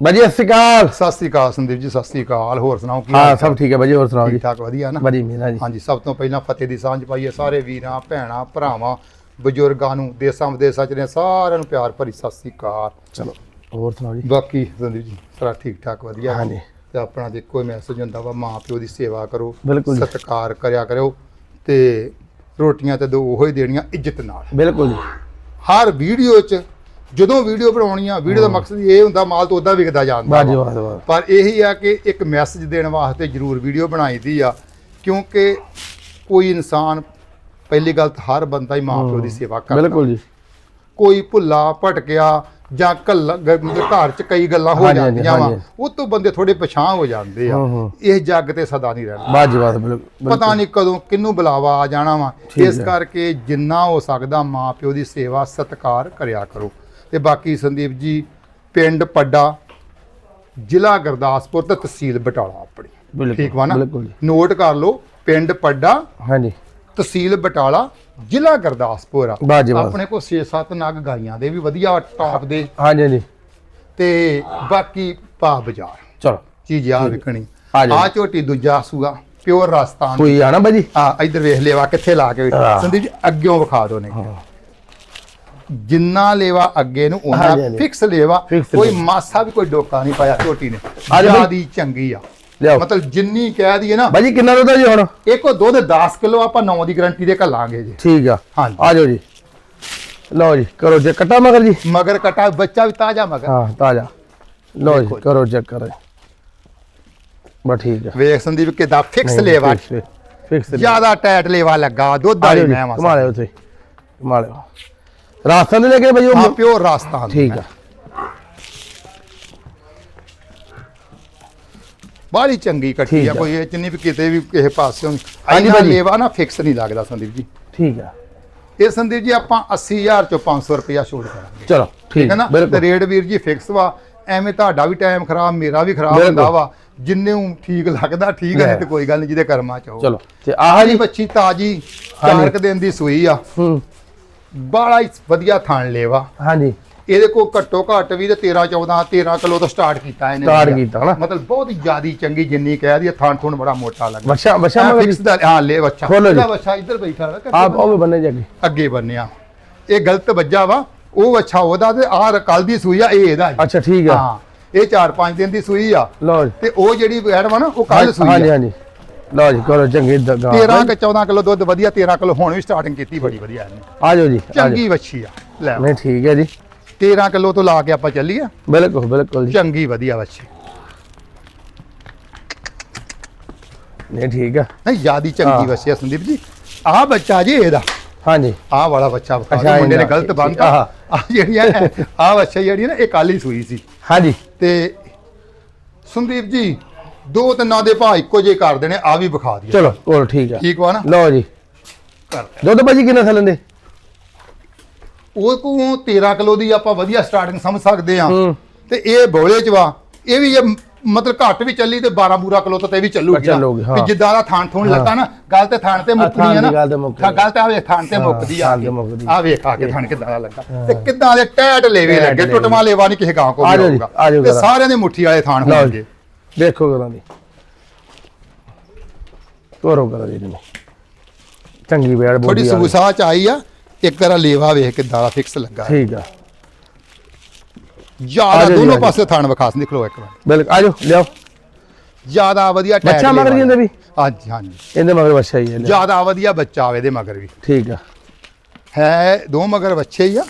ਬਾਜੀ ਸਤਿ ਸ਼੍ਰੀ ਅਕਾਲ। ਸਤਿ ਸ੍ਰੀ ਅਕਾਲ ਸੰਦੀਪ ਜੀ ਸਤਿ ਸ੍ਰੀ ਅਕਾਲ। ਹੋਰ ਸੁਣਾਓ ਕੀ ਹਾਂ ਹਾਲ ਸਭ ਠੀਕ ਹੈ ਬਾਜੀ ਹੋਰ ਸੁਣਾਓ ਜੀ? ਠੀਕ ਠਾਕ ਵਧੀਆ ਨਾ? ਬਾਜੀ ਮੀਨਾ ਜੀ। ਹਾਂਜੀ ਸਭ ਤੋਂ ਪਹਿਲਾਂ ਫਤਿਹ ਦੀ ਸਾਂਝ ਪਾਈਏ ਸਾਰੇ ਵੀਰਾਂ ਭੈਣਾਂ ਭਰਾਵਾਂ ਬਜ਼ੁਰਗਾਂ ਨੂੰ ਦੇਸਾਂ ਵਿਦੇਸਾਂ ਚ ਨੇ ਸਾਰਿਆਂ ਨੂੰ ਪਿਆਰ ਭਰੀ ਸਤਿ ਸ੍ਰੀ ਅਕਾਲ। ਚਲੋ ਹੋਰ ਸੁਣਾਓ ਜੀ? ਬਾਕੀ ਸੰਦੀਪ ਜੀ ਸਾਰਾ ਠੀਕ ਠਾਕ ਵਧੀਆ। ਹਾਂਜੀ। ਤੇ ਆਪਣਾ ਦੇਖੋ ਮੈਸੇਜ ਹੁੰਦਾ ਵਾ ਮਾਂ ਪਿਓ ਦੀ ਸੇਵਾ ਕਰੋ ਬਿਲਕੁਲ ਜੀ। ਸਤਿਕਾਰ ਕਰਿਆ ਕਰੋ ਤੇ ਰੋਟੀਆਂ ਤੇ ਦੋ ਉਹੋ ਹੀ ਦੇਣੀਆਂ ਇੱਜ਼ਤ ਨਾਲ। ਬਿਲਕੁਲ ਜੀ। ਹਰ ਵੀਡੀਓ 'ਚ ਜਦੋਂ ਵੀਡੀਓ ਬਣਾਉਣੀ ਆ ਵੀਡੀਓ ਦਾ ਮਕਸਦ ਇਹ ਹੁੰਦਾ ਮਾਲ ਤਾਂ ਉਦਾਂ ਵਿਕਦਾ ਜਾਂਦਾ ਬਾਜੀ ਵਾ। ਵਾਹ ਵਾਹ। ਪਰ ਇਹੀ ਆ ਕਿ ਇੱਕ ਮੈਸੇਜ ਦੇਣ ਵਾਸਤੇ ਜ਼ਰੂਰ ਵੀਡੀਓ ਬਣਾਈਦੀ ਆ ਕਿਉਂਕਿ ਕੋਈ ਇਨਸਾਨ ਪਹਿਲੀ ਗੱਲ ਤਾਂ ਹਰ ਬੰਦਾ ਹੀ ਮਾਂ ਪਿਓ ਦੀ ਸੇਵਾ ਕਰਦਾ। ਬਿਲਕੁਲ ਜੀ। ਕੋਈ ਭੁੱਲਾ ਭਟਕਿਆ ਜਾਂ ਕੱਲਾ ਘਰ 'ਚ ਕਈ ਗੱਲਾਂ ਹੋ ਹਾਂਜੀ, ਹਾਂਜੀ, ਜਾਂਦੀਆਂ ਵਾ ਹਾਂਜੀ। ਉਹ ਤੋਂ ਬੰਦੇ ਥੋੜੇ ਪਛਾਣ ਹੋ ਜਾਂਦੇ ਆ। ਹੂੰ। ਇਹ ਜੱਗ ਤੇ ਸਦਾ ਨਹੀਂ ਰਹਿਣਾ ਬਾਜੀ ਵਾਹ ਬਿਲਕੁਲ ਪਤਾ ਨਹੀਂ ਕਦੋਂ ਕਿੰਨੂੰ ਬੁਲਾਵਾ ਆ ਜਾਣਾ ਵਾ। ਠੀਕ ਇਸ ਹੈ। ਕਰਕੇ ਜਿੰਨਾ ਹੋ ਸਕਦਾ ਮਾਂ ਪਿਓ ਦੀ ਸੇਵਾ ਸਤਿਕਾਰ ਕਰਿਆ ਕਰੋ। ਤੇ ਬਾਕੀ ਸੰਦੀਪ ਜੀ ਪਿੰਡ ਪੱਡਾ ਜ਼ਿਲ੍ਹਾ ਗੁਰਦਾਸਪੁਰ ਤੇ ਤਹਿਸੀਲ ਬਟਾਲਾ ਆਪਣੀ। ਠੀਕ ਵਾ ਨਾ? ਬਿਲਕੁਲ ਨੋਟ ਕਰ ਲਓ ਪਿੰਡ ਪੱਡਾ ਹਾਂਜੀ। ਤਹਿਸੀਲ ਬਟਾਲਾ ਜ਼ਿਲ੍ਹਾ ਗੁਰਦਾਸਪੁਰ ਆ। ਆਪਣੇ ਕੋਲ 6-7 ਨਗ ਗਾਈਆਂ ਦੇ ਵੀ ਵਧੀਆ ਟੌਪ ਦੇ। ਹਾਂਜੀ ਹਾਂਜੀ। ਤੇ ਬਾਕੀ ਭਾ ਬਾਜ਼ਾਰ। ਚਲੋ। ਚੀਜ਼ ਆ ਵਿਕਣੀ ਆ ਝੋਟੀ ਦੂਜਾ ਸੂਆ ਪਿਓਰ ਰਾਜਸਥਾਨ ਕੋਈ ਆ ਨਾ ਬਾਜੀ? ਆ ਇੱਧਰ ਵੇਖ ਲੇਵਾ ਕਿੱਥੇ ਲਾ ਕੇ। ਸੰਦੀਪ ਜੀ ਅੱਗਿਓਂ ਵਿਖਾ ਦੋ ਨੇ ਜਿੰਨਾ ਲੇਵਾ ਅੱਗੇ ਨੂੰ ਉਹਨਾਂ ਹਾਂਜੀ। ਫਿਕਸ ਲੇਵਾ। Fix ਕੋਈ ਲੇਵਾ। ਮਾਸਾ ਵੀ ਕੋਈ ਡੋਕਾ ਨਹੀਂ ਪਾਇਆ ਝੋਟੀ ਨੇ। ਆ ਜਾਓ ਬਈ। ਜਿਆਦੀ ਚੰਗੀ ਆ। ਲਿਆਓ। ਮਤਲਬ ਜਿੰਨੀ ਕਹਿ ਦਈਏ ਨਾ ਬਾਜੀ ਕਿੰਨਾ ਦੁੱਧ ਆ ਜੀ ਹੁਣ? ਇੱਕੋ ਦੁੱਧ 10 ਕਿਲੋ ਆਪਾਂ 9 ਦੀ ਗਾਰੰਟੀ ਦੇ ਘੱਲਾਂਗੇ ਜੀ। ਠੀਕ ਆ। ਹਾਂਜੀ। ਆ ਜਾਓ ਜੀ। ਲਓ ਜੀ ਕਰੋ ਜੇ ਕੱਟਾ ਮਗਰ ਜੀ। ਮਗਰ ਕਟਾ ਬੱਚਾ ਵੀ ਤਾਜ਼ਾ ਮਗਰ। ਹਾਂ ਤਾਜ਼ਾ। ਲਓ ਜੀ ਦੇਖੋ ਜੀ। ਕਰੋ ਚੈੱਕ ਕਰੋ ਬਸ ਠੀਕ ਆ। ਵੇਖ ਸੰਦੀਪ ਕਿਦਾਂ ਫਿਕਸ ਲੇਵਾ। ਫਿਕਸ ਜ਼ਿਆਦਾ ਟਾਈਟ ਲੇਵਾ ਲੱਗਾ ਦੁੱਧ ਵਾਲੀ ਮੈਂ ਕਮਾ ਮਸਾ ਲਿਓ ਤੁਸੀਂ ਕਮਾ ਲਿਓ। ਰਾਸਤਾਂ ਦੇ ਲੈ ਕੇ ਹਾਂ ਉਹ ਪਿਓਰ ਰਾਜਸਥਾਨ ਠੀਕ ਆ। ਬਾਹਲੀ ਚੰਗੀ ਕੱਟੀ ਆ। ਕੋਈ ਇਹ ਚ ਨਹੀਂ ਵੀ ਕਿਤੇ ਵੀ ਕਿਸੇ ਪਾਸਿਓਂ ਹਾਂਜੀ ਭਾਜੀ। ਲੇਵਾ ਨਾ ਫਿਕਸ ਨਹੀਂ ਲੱਗਦਾ ਸੰਦੀਪ ਜੀ। ਠੀਕ ਆ। ਇਹ ਸੰਦੀਪ ਜੀ ਆਪਾਂ 80000 ਚੋਂ 500 ਰੁਪਇਆ ਛੋੜ ਕਰਾਂਗੇ। ਚਲੋ ਠੀਕ ਹੈ ਨਾ? ਤੇ ਰੇਟ ਵੀਰ ਜੀ ਫਿਕਸ ਵਾ। ਐਵੇਂ ਤੁਹਾਡਾ ਵੀ ਟਾਈਮ ਖਰਾਬ ਮੇਰਾ ਵੀ ਖਰਾਬ। ਹੁੰਦਾ ਵਾ। ਜਿੰਨੇ ਨੂੰ ਠੀਕ ਲੱਗਦਾ ਠੀਕ ਹੈ ਤੇ ਕੋਈ ਗੱਲ ਨਹੀਂ ਜਿਹਦੇ ਕਰਮਾਂ ਚ ਹੋ ਚਲੋ ਤੇ ਆਹ ਜੀ ਬੱਚੀ ਤਾਜੀ ਹਾਂਜੀ। ਚਾਰ ਕੁ ਦਿਨ ਦੀ ਸੂਈ ਆ। ਹੂੰ। ਬਾਲਾ ਹੀ ਵਧੀਆ ਥਣ ਲੇਵਾ। ਹਾਂਜੀ। ਇਹਦੇ ਕੋਲ ਘੱਟੋ ਘੱਟ ਵੀ ਤੇ 13 14 13 ਕਿਲੋ ਤੋਂ ਸਟਾਰਟ ਕੀਤਾ ਇਹਨੇ ਵਧੀਆ। ਕੀਤਾ ਨਾ। ਮਤਲਬ ਬਹੁਤ ਜ਼ਿਆਦੀ ਚੰਗੀ ਜਿੰਨੀ ਕਹਿ ਦੀ ਥਣ ਥੁਣ ਬੜਾ ਮੋਟਾ ਲੱਗਦਾ ਵਛਾ ਵਛਾ ਮਗਰ ਫਿਕਸ ਦਾ ਹਾਂ ਲੈ ਜੀ। ਇਹਦਾ ਬੱਚਾ ਇੱਧਰ ਬੈਠਾ ਨਾ ਆਪ ਉਹ ਬੰਨੇ ਜਾ ਕੇ ਅੱਗੇ ਬੰਨਿਆ। ਇਹ ਗਲਤ ਵੱਜਾ ਵਾ ਉਹ ਅੱਛਾ ਉਹਦਾ ਤੇ ਆਹ ਕੱਲ ਦੀ ਸੂਈ ਆ ਇਹ ਇਹਦਾ। ਅੱਛਾ ਠੀਕ ਆ। ਹਾਂ ਇਹ 4-5 ਦਿਨ ਦੀ ਸੂਈ ਆ। ਤੇ ਉਹ ਜਿਹੜੀ ਵੈੜ ਵਾ ਨਾ ਉਹ ਕੱਲ ਸੂਈ ਹਾਂਜੀ ਆ ਹਾਂਜੀ। ਲਓ ਜੀ ਕਰੋ ਚੰਗੀ ਦਗਾ 13 ਕਿ 14 ਕਿਲੋ ਦੁੱਧ ਵਧੀਆ 13 ਕਿਲੋ ਹੁਣ ਵੀ ਸਟਾਰਟਿੰਗ ਕੀਤੀ ਬੜੀ ਵਧੀਆ ਇਹਨੇ। ਆ ਜਾਓ ਜੀ ਆ। ਚੰਗੀ ਵੱਛੀ ਆ ਲੈ ਨਹੀਂ ਠੀਕ ਹੈ ਜੀ। 13 ਕਿਲੋ ਤੋਂ ਲਾ ਕੇ ਆਪਾਂ ਚੱਲੀਏ। ਬਿਲਕੁਲ ਬਿਲਕੁਲ ਜੀ। ਚੰਗੀ ਵਧੀਆ ਵੱਛੀ। ਨਹੀਂ ਠੀਕ ਆ। ਨਹੀਂ ਜਿਆਦੀ। ਚੰਗੀ ਵੱਛੀ ਆ ਸੰਦੀਪ ਜੀ। ਆਹ ਬੱਚਾ ਜੀ ਇਹਦਾ। ਹਾਂਜੀ। ਆਹ ਵਾਲਾ ਬੱਚਾ ਅੱਛਾ, ਮੁੰਡੇ ਨੇ। ਗਲਤ ਆਹ। ਆਹ ਜਿਹੜੀ ਆ ਆਹ ਵੱਛਾ ਜਿਹੜੀ ਨਾ ਇਹ ਕੱਲ ਸੂਈ ਸੀ। ਹਾਂਜੀ। ਤੇ ਸੰਦੀਪ ਜੀ ਦੋ ਤਿੰਨਾਂ ਦੇ ਭਾਅ ਇੱਕੋ ਜਿਹੇ ਕਰ ਦੇਣੇ ਆ ਵੀ ਵਿਖਾ ਦਈਏ ਚਲੋ ਹੋਰ ਠੀਕ ਆ। ਠੀਕ ਵਾ ਨਾ? ਲਓ ਜੀ। ਕਰ ਦੁੱਧ ਭਾਜੀ ਕਿੰਨਾ ਥੱਲੇ ਦੇ? ਉਹ ਕੋ 13 ਕਿਲੋ ਦੀ ਆਪਾਂ ਵਧੀਆ ਸਟਾਰਟਿੰਗ ਸਮਝ ਸਕਦੇ ਆ। ਤੇ ਇਹ ਬੋਲੇ ਚ ਵਾ ਇਹ ਵੀ ਜੇ ਮ- ਮਤਲਬ ਘੱਟ ਵੀ ਚੱਲੀ ਤੇ 12 ਬੂਰਾ ਕਿਲੋ ਇਹ ਵੀ ਚੱਲੂਗੀ ਨਾ। ਵੀ ਜਿੱਦਾਂ ਦਾ ਥਾਣ ਥੂਣ ਲੱਗਾ ਨਾ ਗੱਲ ਤੇ ਥਾਣ ਤੇ ਮੁੱਕਦੀ ਆ ਨਾ। ਗੱਲ ਤੇ ਤੇ ਆਵੇ ਥਾਣ ਤੇ ਮੁੱਕਦੀ ਆ ਤੇ। ਆ ਵੇਖ ਆ ਕੇ ਥਾਣ ਕਿੱਦਾਂ ਦਾ ਲੱਗਾ। ਤੇ ਕਿੱਦਾਂ ਦੇ ਟੈਟ ਲੇਵੇ ਲੱਗੇ। ਟੁੱਟਮਾ ਲੇਵਾ ਨਹੀਂ ਕਿਸੇ ਗਾਂ ਕੋ ਜੀ, ਹੋਊਗਾ ਤੇ। ਸਾਰਿਆਂ ਦੇ ਮੁੱਠੀ ਵਾਲੇ ਥਾਣ ਲਓ ਹੋਣਗੇ। ਦੇਖੋ ਕਰਾਂ ਦੀ ਤੋਰੋ ਕਰਾਂ ਦੀ ਇਹਨੂੰ। ਚੰਗੀ ਥੋੜੀ ਬੋਡੀ ਵਾਲੀ। ਸੂਸਾ ਚ ਆਈ ਆ ਇੱਕ ਤਰ੍ਹਾਂ ਲੇਵਾ ਵੇਖ ਕਿੱਦਾਂ ਦਾ ਫਿਕਸ ਲੱਗਾ ਠੀਕ ਆ ਆ ਜ਼ਿਆਦਾ ਜੀ, ਦੋਨੋਂ ਆ ਜਾਓ। ਪਾਸੇ ਥਾਣ ਵਿਖਾਸ ਨਿਕਲੋ ਇੱਕ ਵਾਰ ਬਿਲਕੁਲ ਆ ਜਾਓ ਲਿਆਓ ਜ਼ਿਆਦਾ ਵਧੀਆ ਟੈਟ ਬੱਚਾ ਮਗਰ। ਜਾਂਦੇ ਵੀ ਹਾਂਜੀ ਹਾਂਜੀ ਇਹਦੇ ਮਗਰ ਬੱਚਾ ਹੀ ਹੈ ਲਿਆਓ। ਜ਼ਿਆਦਾ ਵਧੀਆ ਬੱਚਾ ਆਵੇ ਦੇ ਮਗਰ ਵੀ ਠੀਕ ਆ ਹੈ ਦੋ ਮਗਰ ਬੱਚੇ ਹੀ ਆ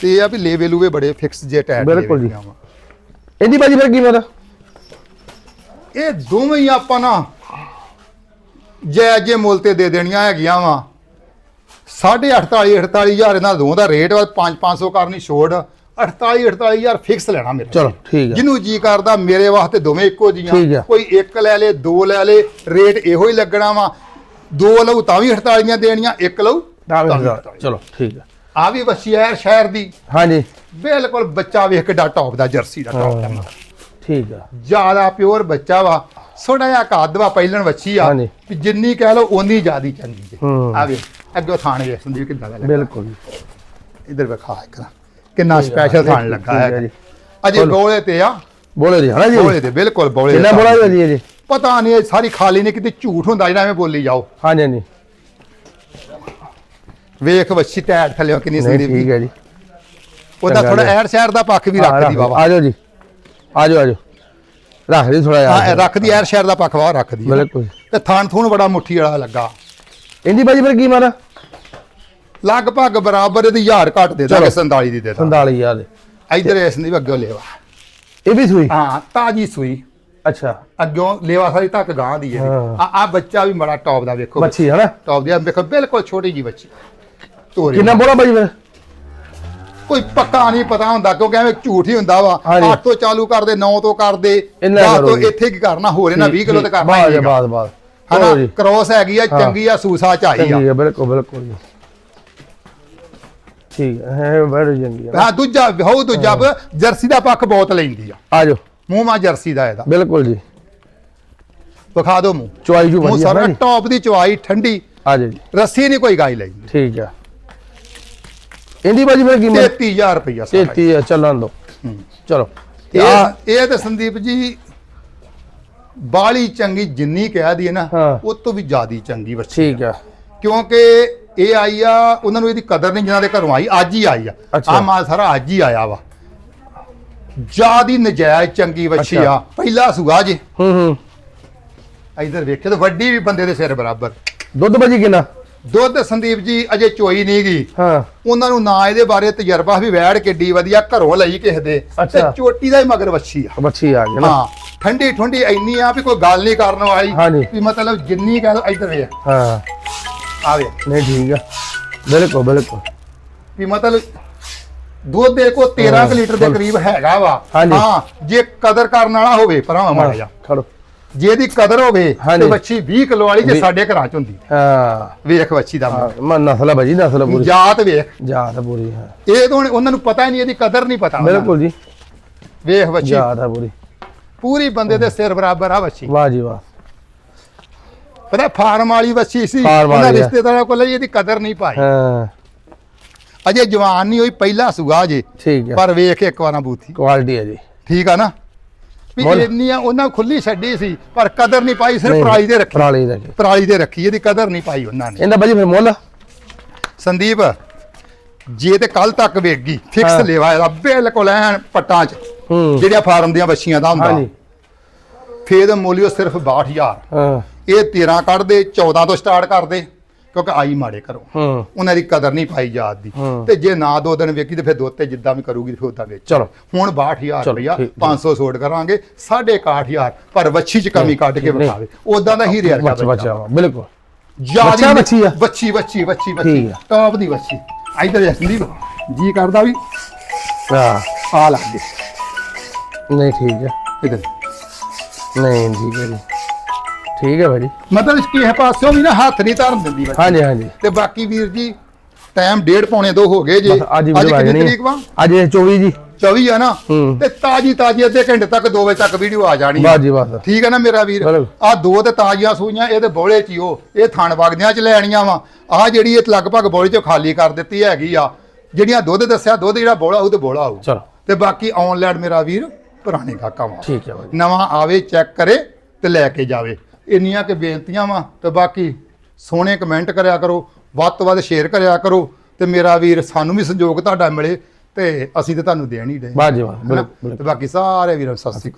ਤੇ ਇਹ ਆ ਵੀ ਲੇਵੇ ਲੂਵੇ ਬੜੇ ਫਿਕਸ ਜੇ ਟੈਟ ਬਿਲਕੁਲ ਜੀ। ਇਹਦੀ ਭਾਜੀ ਫਿਰ ਕੀ ਮੇਰਾ ਇਹ ਦੋਵੇਂ ਹੀ ਆਪਾਂ ਨਾ ਜੈ ਜੇ ਮੁੱਲ ਤੇ ਦੇ ਦੇਣੀਆਂ ਹੈਗੀਆਂ ਵਾ। 48 48 ਹਜ਼ਾਰ ਇਹਨਾਂ ਦੋਵਾਂ ਦਾ ਰੇਟ ਵਾ 5 500 ਕਰਨੀ ਛੋੜ। 48 48000 ਫਿਕਸ ਲੈਣਾ ਮੇਰੇ ਚਲੋ ਠੀਕ ਆ। ਜਿਹਨੂੰ ਜੀ ਕਰਦਾ ਮੇਰੇ ਵਾਸਤੇ ਦੋਵੇਂ ਇੱਕੋ ਠੀਕ ਆ। ਜੀਆਂ ਕੋਈ ਇੱਕ ਲੈ ਲੇ ਦੋ ਲੈ ਲੇ ਰੇਟ ਇਹੋ ਹੀ ਲੱਗਣਾ ਵਾ। ਦੋ ਲਊ ਤਾਂ ਵੀ 48 ਦੀਆਂ ਦੇਣੀਆਂ ਇੱਕ ਲਊ ਤਾਂ ਵੀ ਤਾਂ ਵੀ ਹਜ਼ਾਰ। ਚਲੋ ਠੀਕ ਆ। ਆ ਵੀ ਹੈ ਸ਼ਹਿਰ ਦੀ। ਹਾਂਜੀ। ਬਿਲਕੁਲ ਬੱਚਾ ਵੇਖ ਕਿੱਡਾ ਟੌਪ ਦਾ ਜਰਸੀ ਦਾ ਟੌਪ ਦਾ। ਹਾਂ, ਠੀਕ ਆ। ਜ਼ਿਆਦਾ ਪਿਓਰ ਬੱਚਾ ਵਾ ਥੋੜਾ ਜਿਹਾ ਕੱਦ ਵਾ ਪਹਿਲਣ ਵੱਛੀ ਆ ਹਾਂਜੀ। ਵੀ ਜਿੰਨੀ ਕਹਿ ਲਓ ਓਨੀ ਜਿਆਦੀ ਚੰਗੀ ਜੇ। ਹੂੰ। ਆ ਵੇ ਅੱਗੇ ਥਾਣ ਵੇ ਸੰਦੀਪ ਕਿੱਦਾਂ ਦਾ ਲੱਗਾ। ਬਿਲਕੁਲ। ਇਧਰ ਵੇਖਾ ਇੱਕ ਕਿੰਨਾ ਸਪੈਸ਼ਲ ਥਾਣ ਲੱਗਾ ਹੈ ਜੀ। ਅਜੇ। ਗੋਲੇ ਤੇ ਆ। ਬੋਲੇ ਜੀ ਹਨਾ ਜੀ। ਬੋਲੇ ਦੇ ਬਿਲਕੁਲ ਬੋਲੇ ਕਿੰਨਾ ਬੋਲਾ ਜੀ ਜੀ ਪਤਾ ਨਹੀਂ ਇਹ ਸਾਰੀ ਖਾਲੀ ਨੇ ਕਿਤੇ ਝੂਠ ਹੁੰਦਾ ਜਿਹੜਾ ਐਵੇਂ ਬੋਲੀ ਜਾਓ। ਹਾਂਜੀ ਹਾਂਜੀ। ਵੇਖ ਵੱਛੀ ਟੈਟ ਥੱਲੇ ਕਿੰਨੀ ਨਹੀਂ ਸੰਦੀਪ ਠੀਕ ਹੈ ਜੀ। ਉਹਦਾ ਚੰਗਾ ਥੋੜਾ ਜੀ। ਐਰ ਸ਼ਹਿਰ ਦਾ ਪੱਖ ਵੀ ਰੱਖਦੀ ਰੱਖ- ਬਾਬਾ। ਆ ਜਾਓ ਜੀ। ਆ ਜਾਓ ਆ ਜਾਓ ਰੱਖ ਦੀ ਥੋੜਾ ਹਾਂ ਇਹ ਰੱਖਦੀ ਐਰ ਸ਼ਹਿਰ ਦਾ ਪੱਖ ਵਾ ਰੱਖਦੀ ਆ। ਬਿਲਕੁਲ। ਤੇ ਥਾਣ ਥੂਣ ਬੜਾ ਮੁੱਠੀ ਵਾਲਾ ਲੱਗਾ। ਇੰਦੀ ਬਾਜੀ ਫਿਰ ਕੀ ਮਾਰਾ? ਲਗਭਗ ਬਰਾਬਰ ਇਹਦੀ ਹਜ਼ਾਰ ਘੱਟ ਦੇ ਦਾਂਗੇ 47 ਦੀ ਦੇ ਦਾਂ 47000 ਦੇ। ਇਧਰ ਇਸ ਦੀ ਅੱਗੇ ਲੇਵਾ। ਇਹ ਵੀ ਸੂਈ? ਹਾਂ ਤਾਜੀ ਸੂਈ। ਅੱਛਾ। ਅੱਗੋਂ ਲੇਵਾ ਸਾਰੀ ਤੱਕ ਗਾਂ ਦੀ ਹੈ ਹਾਂ। ਆ ਆ ਬੱਚਾ ਵੀ ਬੜਾ ਟੌਪ ਦਾ ਵੇਖੋ। ਮੱਛੀ ਹਨਾ ਟੌਪ ਦੀ ਆ ਵੇਖੋ ਬਿਲਕੁਲ ਛੋਟੀ ਜੀ ਬੱਚੀ ਤੋਰੀ ਕਿੰਨਾ ਬੋਲਾ ਬਾਜੀ ਫਿਰ? ਕੋਈ ਪੱਕਾ ਨਹੀਂ ਪਤਾ ਹੁੰਦਾ ਕਿਉਂਕਿ ਐਵੇਂ ਝੂਠ ਹੀ ਹੁੰਦਾ ਵਾ। ਹਾਂਜੀ। 8 ਤੋਂ ਚਾਲੂ ਕਰਦੇ 9 ਤੋਂ ਕਰਦੇ ਇੰਨਾ 10 ਤੋਂ। ਇੱਥੇ ਕੀ ਕਰਨਾ ਹੋਰ ਇਹਨਾਂ 20 ਕਿਲੋ ਤੇ ਕਰਨਾ ਹੀ ਹੈਗਾ। ਬਾਦ ਬਾਦ ਹਨਾ ਚਲੋ ਜੀ। ਕ੍ਰੋਸ ਹੈਗੀ ਆ ਚੰਗੀ ਆ ਸੂਸਾ ਚਾਹੀ ਆ। ਚੰਗੀ ਹੈ ਬਿਲਕੁਲ ਬਿਲਕੁਲ ਠੀਕ ਹੈ ਬੜੀ ਚੰਗੀ ਹੈ ਹਾਂ ਦੂਜਾ ਹੋ ਦੂਜਾ ਜਰਸੀ ਦਾ ਪੱਖ ਬਹੁਤ ਲੈਂਦੀ ਆ। ਆ ਜਾਓ। ਮੂੰਹ ਮਾ ਜਰਸੀ ਦਾ ਇਹਦਾ। ਬਿਲਕੁਲ ਜੀ। ਵਿਖਾ ਦਿਓ ਮੂੰਹ। ਚੁਆਈ ਜੂ ਮੂੰਹ ਵਧੀਆ ਸਾਰਾ ਹੈ ਜੀ। ਟੌਪ ਦੀ ਚਵਾਈ ਠੰਡੀ। ਆ ਜੀ। ਰੱਸੀ ਨਹੀਂ ਕੋਈ ਗਾਈ ਲਈ ਠੀਕ ਹੈ ਇੰਦੀ ਬਾਜੀ ਫਿਰ ਕੀਮਤ 33000 ਰੁਪਇਆ ਸਾਰਾ 33 ਹੈ ਚੱਲਣ ਦੋ। ਚਲੋ। ਆ ਇਹ ਇਹ ਤੇ ਸੰਦੀਪ ਜੀ ਬਾਲੀ ਚੰਗੀ ਜਿੰਨੀ ਕਹਿ ਦਈਏ ਨਾ। ਉਹ ਤੋਂ ਵੀ ਜ਼ਿਆਦੀ ਚੰਗੀ ਬੱਚੀ ਠੀਕ ਹੈ ਕਿਉਂਕਿ ਇਹ ਆਈ ਆ ਉਹਨਾਂ ਨੂੰ ਇਹਦੀ ਕਦਰ ਨਹੀਂ ਜਿਨ੍ਹਾਂ ਦੇ ਘਰੋਂ ਆਈ ਅੱਜ ਹੀ ਆਈ ਆ। ਆ ਮਾਲ ਸਾਰਾ ਅੱਜ ਹੀ ਆਇਆ ਵਾ। ਜਿਆਦੀ ਨਜਾਇਜ਼ ਚੰਗੀ ਵੱਛੀ। ਆ। ਪਹਿਲਾ ਸੁਗਾ ਜੀ। ਹੂੰ ਹੂੰ। ਇਧਰ ਵੇਖੇ ਤਾਂ ਵੱਡੀ ਵੀ ਬੰਦੇ ਦੇ ਸਿਰ ਬਰਾਬਰ। ਦੁੱਧ ਬਾਜੀ ਕਿੰਨਾ? ਦੁੱਧ ਸੰਦੀਪ ਜੀ ਅਜੇ ਚੋਈ ਨਹੀਂ ਗਈ। ਹਾਂ। ਉਹਨਾਂ ਨੂੰ ਨਾ ਇਹਦੇ ਬਾਰੇ ਤਜਰਬਾ ਵੀ ਵੈੜ ਕਿੱਡੀ ਵਧੀਆ ਘਰੋਂ ਲਈ ਕਿਸੇ ਦੇ। ਤੇ ਅੱਛਾ। ਚੋਟੀ ਦਾ ਹੀ ਮਗਰ ਵੱਛੀ ਆ। ਬੱਚੀ ਆ ਗਈ ਨਾ। ਹਾਂ ਠੰਡੀ ਠੰਡੀ ਇੰਨੀ ਆ ਵੀ ਕੋਈ ਗੱਲ ਨਹੀਂ ਕਰਨ ਵਾਲੀ। ਹਾਂਜੀ। ਵੀ ਮਤਲਬ ਜਿੰਨੀ ਦੋ ਇਧਰ ਵੇ ਹਾਂ। ਆਵੇ ਨਹੀਂ ਠੀਕ ਹੈ ਬਿਲਕੁਲ ਬਿਲਕੁਲ। ਵੀ ਮਤਲਬ ਦੁੱਧ ਦੇ ਕੋ 13 ਕੁ ਲੀਟਰ ਦੇ ਕਰੀਬ ਹੈਗਾ ਵਾ। ਹਾਂਜੀ। ਹਾਂ ਜੇ ਕਦਰ ਕਰਨ ਵਾਲਾ ਹੋਵੇ ਭਰਾਵਾ ਮਾੜਾ ਜਾ ਖੜੋ। ਜੇ ਇਹਦੀ ਕਦਰ ਹੋਵੇ ਤੇ। ਬੱਚੀ 20 ਕਿਲੋ ਵਾਲੀ ਜੇ ਸਾਡੇ ਘਰਾਂ ਚ ਹੁੰਦੀ। ਹਾਂ। ਵੇਖ ਬੱਚੀ ਦਾ ਹਾਂ, ਮੈਂ ਨਸਲ ਬਾਜੀ ਨਸਲ ਪੂਰੀ। ਜਾਤ ਵੇਖ। ਜਾਤ ਪੂਰੀ ਹੈ। ਇਹ ਤਾਂ ਉਹਨਾਂ ਨੂੰ ਪਤਾ ਹੀ ਨਹੀਂ ਇਹਦੀ ਕਦਰ ਨਹੀਂ ਪਤਾ। ਬਿਲਕੁਲ ਜੀ। ਵੇਖ ਬੱਚੀ ਜਾਤ ਹੈ ਪੂਰੀ। ਪੂਰੀ ਬੰਦੇ ਦੇ ਸਿਰ ਬਰਾਬਰ ਆ ਬੱਚੀ ਵਾਹ ਜੀ ਵਾਹ। ਪਤਾ ਫਾਰਮ ਵਾਲੀ ਬੱਚੀ ਸੀ ਉਹਨਾਂ। ਰਿਸ਼ਤੇਦਾਰਾਂ ਕੋਲ ਇਹਦੀ ਕਦਰ ਨਹੀਂ ਪਾਈ। ਹਾਂ। ਅਜੇ ਜਵਾਨ ਨਹੀਂ ਹੋਈ ਪਹਿਲਾ ਸੁਗਾ ਜੇ। ਠੀਕ ਹੈ ਪਰ ਵੇਖ ਇੱਕ ਵਾਰਾਂ ਬੂਥੀ। ਕੁਆਲਿਟੀ ਹੈ ਜੀ। ਠੀਕ ਆ ਨਾ? ਵੀ ਮੁੱਲ। ਇੰਨੀਆਂ ਉਹਨਾਂ ਖੁੱਲੀ ਛੱਡੀ ਸੀ ਪਰ ਕਦਰ ਨਹੀਂ ਪਾਈ ਸਿਰਫ ਨਹੀਂ, ਪਰਾਲੀ ਦੇ ਰੱਖੀ। ਪਰਾਲੀ ਦਾ ਜੀ। ਪਰਾਲੀ ਦੇ ਰੱਖੀ ਇਹਦੀ ਕਦਰ ਨਹੀਂ ਪਾਈ ਉਹਨਾਂ ਨੇ। ਇਹਦਾ ਬਾਜੀ ਫਿਰ ਮੁੱਲ? ਸੰਦੀਪ ਜੇ ਤੇ ਕੱਲ ਤੱਕ ਵੇਗੀ ਫਿਕਸ ਹਾਂ। ਲੇਵਾ ਇਹਦਾ ਬਿਲਕੁਲ ਐਨ ਪੱਟਾਂ 'ਚ। ਹੂੰ। ਜਿਹੜੀਆਂ ਫਾਰਮ ਦੀਆਂ ਬੱਚੀਆਂ ਦਾ ਹੁੰਦਾ। ਹਾਂਜੀ। ਫੇਰ ਮੁੱਲਿਓ ਸਿਰਫ 62000 ਹਾਂ। ਇਹ 13 ਕੱਢ ਦੇ 14 ਤੋਂ ਸਟਾਰਟ ਕਰਦੇ। ਕਿਉਂਕਿ ਆਈ ਮਾੜੇ ਕਰੋ ਹੂੰ। ਉਹਨਾਂ ਦੀ ਕਦਰ ਨਹੀਂ ਪਾਈ ਜਾਤ ਦੀ। ਤੇ ਜੇ ਨਾ ਦੋ ਦਿਨ ਵੇਖੀ ਤੇ ਫਿਰ ਦੋ ਤੇ ਜਿੱਦਾਂ ਵੀ ਕਰੂਗੀ ਫਿਰ ਉਦਾਂ ਵੇਚ। ਚਲੋ। ਹੁਣ 62000 ਚਲੋ, ਰੁਪਇਆ ਠੀਕ, 500 ਛੋੜ ਕਰਾਂਗੇ 61500 ਪਰ ਵੱਛੀ ਚ ਕਮੀ ਕੱਢ ਕੇ। ਵਿਖਾਵੇ। ਉਦਾਂ ਦਾ ਹੀ ਰੇਟ ਬੱਚਾ ਬੱਚਾ। ਵਾ, ਬਿਲਕੁਲ। ਜਿਆਦੀ ਵੱਛੀ ਆ? ਬੱਚੀ ਬੱਚੀ ਠੀਕ ਆ। ਟੌਪ ਦੀ ਬੱਚੀ ਇਧਰ ਸੰਦੀਪ ਜੀ ਕਰਦਾ ਵੀ ਹਾਂ। ਆ ਲੱਗ ਗਏ। ਨਹੀਂ ਠੀਕ ਹੈ ਇਧਰ ਨਹੀਂ ਠੀਕ ਹੈ ਠੀਕ ਹੈ ਭਾਜੀ। ਮਤਲਬ ਇਸ ਕਿਸੇ ਪਾਸਿਓਂ ਵੀ ਨਾ ਹੱਥ ਨਹੀਂ ਧਰਨ ਦਿੰਦੀ ਬੱਚੀ। ਹਾਂਜੀ ਹਾਂਜੀ। ਤੇ ਬਾਕੀ ਵੀਰ ਜੀ ਟਾਈਮ ਡੇਢ ਪੌਣੇ ਦੋ ਹੋ ਗਏ ਜੇ। ਬਸ ਅੱਜ ਵੀਡੀਓ ਆ ਜਾਣੀ ਤਰੀਕ ਵਾ? ਅੱਜ ਇਹ 24 ਜੀ। 24 ਆ ਨਾ? ਹੂੰ। ਤੇ ਤਾਜੀ ਤਾਜੀ ਅੱਧੇ ਘੰਟੇ ਤੱਕ 2 ਵਜੇ ਤੱਕ ਵੀਡੀਓ ਆ ਜਾਣੀ ਆ। ਬਾਸ ਜੀ ਬਾਸ। ਠੀਕ ਹੈ ਨਾ ਮੇਰਾ ਵੀਰ? ਬਿਲਕੁਲ। ਆ ਦੋ ਤੇ ਤਾਜ਼ੀਆਂ ਸੂਈਆਂ ਇਹਦੇ ਬੋਲੇ ਚ ਹੀ ਉਹ। ਇਹ ਥਣ ਵਗਦਿਆਂ ਚ ਲੈਣੀਆਂ ਵਾ। ਆ ਜਿਹੜੀ ਇਹ ਲਗਭਗ ਬੋਲੇ ਚੋਂ ਖਾਲੀ ਕਰ ਦਿੱਤੀ ਹੈਗੀ ਆ। ਜਿਹੜੀਆਂ ਦੁੱਧ ਦੱਸਿਆ ਦੁੱਧ ਜਿਹੜਾ ਬੋਲਾ ਉਹ ਤੇ ਬੋਲਾ ਆਊ ਚਲੋ। ਤੇ ਬਾਕੀ ਆਨਲਾਈਨ ਮੇਰਾ ਵੀਰ ਪੁਰਾਣੇ ਗਾਹਕਾਂ ਵਾ ਠੀਕ ਹੈ ਭਾਜੀ। ਨਵਾਂ ਆਵੇ ਚੈੱਕ ਕਰੇ ਤੇ ਲੈ ਕੇ ਜਾਵੇ। ਇੰਨੀਆਂ ਕਿ ਬੇਨਤੀਆਂ ਵਾ ਤੇ ਬਾਕੀ ਸੋਹਣੇ ਕਮੈਂਟ ਕਰਿਆ ਕਰੋ ਵੱਧ ਤੋਂ ਵੱਧ ਸ਼ੇਅਰ ਕਰਿਆ ਕਰੋ ਤੇ ਮੇਰਾ ਵੀਰ ਸਾਨੂੰ ਵੀ ਸੰਯੋਗ ਤੁਹਾਡਾ ਮਿਲੇ ਤੇ ਅਸੀਂ ਤੇ ਤੁਹਾਨੂੰ ਦੇਣ ਹੀ ਦੇ ਬਾਸ ਜੀ ਬਾਸ ਬਿਲਕੁਲ ਬਿਲਕੁਲ। ਤੇ ਬਾਕੀ ਸਾਰੇ ਵੀਰਾਂ ਨੂੰ ਸਤਿ ਸ੍ਰੀ ਅਕਾਲ।